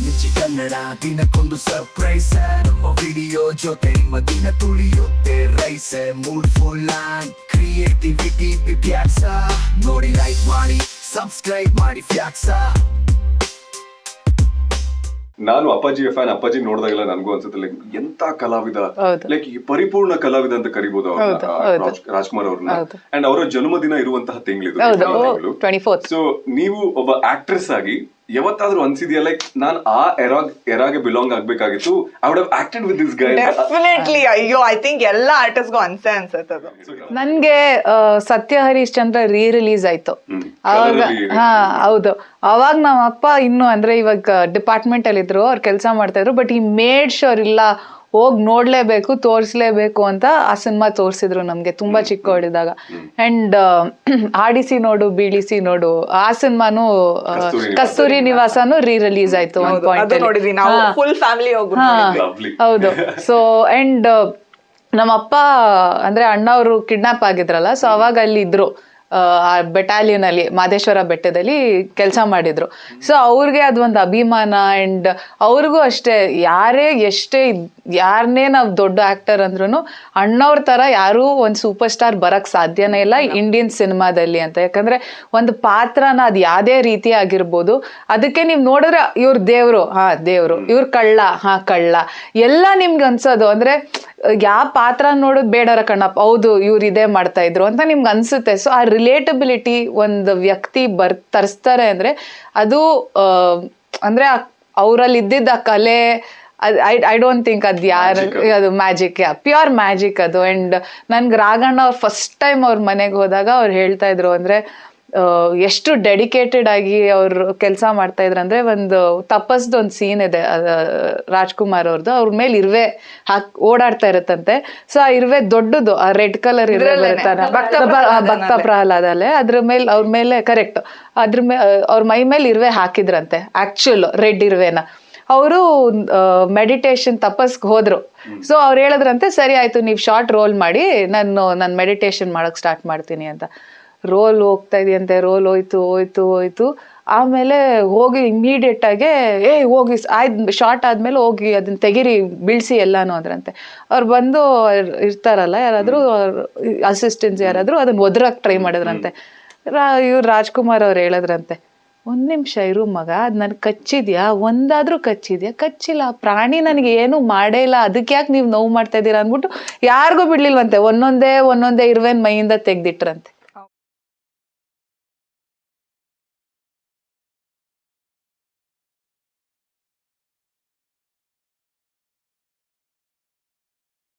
ಮಿರ್ಚಿ ಕನ್ನಡ ದಿನಕ್ಕೊಂದು ಸರ್ಪ್ರೈಸ್ ನಮ್ಮ ವಿಡಿಯೋ ಜೊತೆ ನಿಮ್ಮ ದಿನ ತುಳಿಯುತ್ತೆ rise mood full creativity packs ನೋಡಿ ಲೈಕ್ ಮಾಡಿ ಸಬ್ಸ್ಕ್ರೈಬ್ ಮಾಡಿ ಫ್ಯಾಕ್ಸ ನಾನು ಅಪ್ಪಾಜಿ ಫ್ಯಾನ್ ಅಪ್ಪಾಜಿ ನೋಡಿದಾಗೆಲ್ಲ ನನಗೂ ಅನ್ಸುತ್ತೆ ಲೈಕ್ ಎಂತ ಕಲಾವಿದ. ಲೈಕ್ ಈ ಪರಿಪೂರ್ಣ ಕಲಾವಿದ ಅಂತ ಕರಿಬಹುದು ಹೌದು, ಹೌದು. ರಾಜ್ಕುಮಾರ್ ಅವ್ರನ್ನ. ಅಂಡ್ ಅವರ ಜನ್ಮದಿನ ಇರುವಂತಹ ತಿಂಗಳಿದು ಸೊ ನೀವು ಒಬ್ಬ ಆಕ್ಟ್ರೆಸ್ ಆಗಿ ಯಾವತ್ತಾದ್ರೂ ಅನ್ಸಿದ್ಯಾ? ಲೈಕ್ ನಾನು ಆ ಎರಾಗ್ ಎರಾಗೆ belong ಆಗ್ಬೇಕಾಗಿತ್ತು. I would have acted with this guy definitely ಅಯ್ಯೋ ಐ ಥಿಂಕ್ ಎಲ್ಲ ಆರ್ಟಿಸ್ಟ್ಗೂ ಅನ್ಸೆ ಅನ್ಸತ್ತೆ ಅದು. ನನ್ಗೆ ಆ, ಸತ್ಯ ಹರಿಶ್ಚಂದ್ರ ರೀ ರಿಲೀಸ್ ಆಯ್ತು. ಅವಾಗ ಹಾ ಹೌದು. ಅವಾಗ ನಮ್ಮ ಅಪ್ಪ ಇನ್ನು ಅಂದ್ರೆ ಇವಾಗ ಡಿಪಾರ್ಟ್ಮೆಂಟ್ ಅಲ್ಲಿ ಇದ್ರು ಅವ್ರು ಕೆಲಸ ಮಾಡ್ತಾ ಇದ್ರು ಬಟ್ ಈ ಮೇಡ್ ಶೋರ್ ಇಲ್ಲ ಹೋಗ್ ನೋಡ್ಲೇಬೇಕು ತೋರಿಸ್ಲೇಬೇಕು ಅಂತ ಆ ಸಿನಿಮಾ ತೋರಿಸಿದ್ರು ನಮ್ಗೆ ತುಂಬಾ ಚಿಕ್ಕವಳಿದ್ದಾಗ ಅಂಡ್ ಆಡಿಸಿ ನೋಡು ಬೀಳಿಸಿ ನೋಡು ಆ ಸಿನಿಮಾನು ಕಸ್ತೂರಿ ನಿವಾಸ. ನಿವಾಸನು ರೀ ರಿಲೀಸ್ ಆಯ್ತು ಒಂದು ಹೌದು, ಪಾಯಿಂಟ್. ಹೌದು ಸೊ ಅಂಡ್ ನಮ್ಮಪ್ಪ ಅಂದ್ರೆ ಅಣ್ಣ ಅವರು ಕಿಡ್ನಾಪ್ ಆಗಿದ್ರಲ್ಲ ಸೊ ಅವಾಗ ಅಲ್ಲಿ ಇದ್ರು ಆ ಬೆಟಾಲಿಯನ್ ಅಲ್ಲಿ ಮಾದೇಶ್ವರ ಬೆಟ್ಟದಲ್ಲಿ ಕೆಲಸ ಮಾಡಿದ್ರು. ಸೊ ಅವ್ರಿಗೆ ಅದೊಂದು ಅಭಿಮಾನ ಅಂಡ್ ಅವ್ರಿಗೂ ಅಷ್ಟೇ ಯಾರೇ ಎಷ್ಟೇ ಯಾರನ್ನೇ ನಾವು ದೊಡ್ಡ ಆಕ್ಟರ್ ಅಂದ್ರೂ ಅಣ್ಣವ್ರ ತರ ಯಾರೂ ಒಂದು ಸೂಪರ್ ಸ್ಟಾರ್ ಬರಕ್ ಸಾಧ್ಯನೇ ಇಲ್ಲ ಇಂಡಿಯನ್ ಸಿನಿಮಾದಲ್ಲಿ ಅಂತ. ಯಾಕಂದ್ರೆ ಒಂದು ಪಾತ್ರನ ಅದು ಯಾವುದೇ ರೀತಿ ಆಗಿರ್ಬೋದು ಅದಕ್ಕೆ ನೀವು ನೋಡಿದ್ರೆ ಇವ್ರ ದೇವ್ರು ಹಾ ದೇವ್ರು ಇವ್ರ ಕಳ್ಳ ಹಾ ಕಳ್ಳ. ಎಲ್ಲ ನಿಮ್ಗೆ ಅನ್ಸೋದು. ಅಂದ್ರೆ ಯಾವ ಪಾತ್ರ ನೋಡೋದು ಬೇಡರ ಕಣ್ಣಪ್ಪ ಹೌದು ಇವ್ರು ಇದೇ ಮಾಡ್ತಾ ಇದ್ರು ಅಂತ ನಿಮ್ಗೆ ಅನ್ಸುತ್ತೆ ಸೊ ಆ ರಿಲೇಟಬಿಲಿಟಿ ಒಂದು ವ್ಯಕ್ತಿ ಬರ್ ತರಿಸ್ತಾರೆ ಅಂದ್ರೆ ಅದು ಅಂದರೆ ಅವರಲ್ಲಿ ಇದ್ದಿದ್ದ ಆ ಕಲೆ ಐ ಐ ಡೋಂಟ್ ಥಿಂಕ್ ಅದು ಯಾರು ಅದು. ಮ್ಯಾಜಿಕ್ ಮ್ಯಾಜಿಕ್ ಪ್ಯೂರ್ ಮ್ಯಾಜಿಕ್ ಅದು ಅಂಡ್ ನನ್ಗೆ ರಾಘಣ್ಣ ಅವ್ರು ಫಸ್ಟ್ ಟೈಮ್ ಅವ್ರ ಮನೆಗೆ ಹೋದಾಗ ಅವ್ರು ಹೇಳ್ತಾ ಇದ್ರು ಅಂದ್ರೆ ಎಷ್ಟು ಡೆಡಿಕೇಟೆಡ್ ಆಗಿ ಅವ್ರು ಕೆಲಸ ಮಾಡ್ತಾ ಇದ್ರು ಅಂದ್ರೆ ಒಂದು ತಪಸ್ದು ಒಂದು ಸೀನ್ ಇದೆ ಅದ ರಾಜ್ಕುಮಾರ್ ಅವ್ರದ್ದು ಅವ್ರ ಮೇಲೆ ಇರುವೆ ಹಾಕ್ ಓಡಾಡ್ತಾ ಇರುತ್ತಂತೆ. ಸೊ ಆ ಇರುವೆ ದೊಡ್ಡದು ಆ ರೆಡ್ ಕಲರ್ ಇರುವೆ. ಭಕ್ತ. ಪ್ರಹ್ಲಾದಲ್ಲೇ. ಅದ್ರ ಮೇಲೆ ಅವ್ರ ಮೇಲೆ ಕರೆಕ್ಟ್ ಅದ್ರ ಮೇಲೆ ಅವ್ರ ಮೈ ಮೇಲೆ ಇರುವೆ ಹಾಕಿದ್ರಂತೆ ಆಕ್ಚುಲ್ ರೆಡ್ ಇರುವೆನ. ಅವರು ಮೆಡಿಟೇಷನ್ ತಪಸ್ಗೆ ಹೋದ್ರು. ಸೊ ಅವ್ರು ಹೇಳಿದ್ರಂತೆ ಸರಿ ಆಯ್ತು ನೀವು ಶಾರ್ಟ್ ರೋಲ್ ಮಾಡಿ ನಾನು ನಾನು ಮೆಡಿಟೇಷನ್ ಮಾಡಕ್ ಸ್ಟಾರ್ಟ್ ಮಾಡ್ತೀನಿ ಅಂತ. ರೋಲ್ ಹೋಗ್ತಾ ಇದೆಯಂತೆ ರೋಲ್ ಹೋಯ್ತು ಹೋಯ್ತು ಹೋಯ್ತು. ಆಮೇಲೆ ಹೋಗಿ ಇಮ್ಮಿಡಿಯೇಟಾಗೆ ಆಗಿ ಏ ಹೋಗಿ ಆಯ್ತು ಶಾರ್ಟ್ ಆದ್ಮೇಲೆ ಹೋಗಿ ಅದನ್ನ ತೆಗಿರಿ ಬೀಳಿಸಿ ಎಲ್ಲಾನು ಅದ್ರಂತೆ. ಅವ್ರು ಬಂದು ಇರ್ತಾರಲ್ಲ ಯಾರಾದರೂ ಅಸಿಸ್ಟೆನ್ಸ್ ಯಾರಾದರೂ ಅದನ್ನ ಒದ್ರಕ್ಕೆ ಟ್ರೈ ಮಾಡಿದ್ರಂತೆ. ರಾ ಇವ್ರು ರಾಜ್ಕುಮಾರ್ ಅವ್ರು ಹೇಳಿದ್ರಂತೆ ಒಂದು ನಿಮಿಷ ಇರು ಮಗ ಅದು ನನ್ ಕಚ್ಚಿದ್ಯಾ? ಒಂದಾದ್ರೂ ಕಚ್ಚಿದ್ಯಾ? ಕಚ್ಚಿಲ್ಲ ಆ ಪ್ರಾಣಿ ನನಗೆ ಏನು ಮಾಡೇ ಇಲ್ಲ ಅದಕ್ಕೆ ಯಾಕೆ ನೀವು ನೋವು ಮಾಡ್ತಾ ಇದ್ದೀರಾ? ಅಂದ್ಬಿಟ್ಟು ಯಾರಿಗೂ ಬಿಡ್ಲಿಲ್ವಂತೆ ಒಂದೊಂದೇ ಒಂದೊಂದೇ ಇರುವೆನ್ ಮೈಯಿಂದ ತೆಗ್ದಿಟ್ರಂತೆ.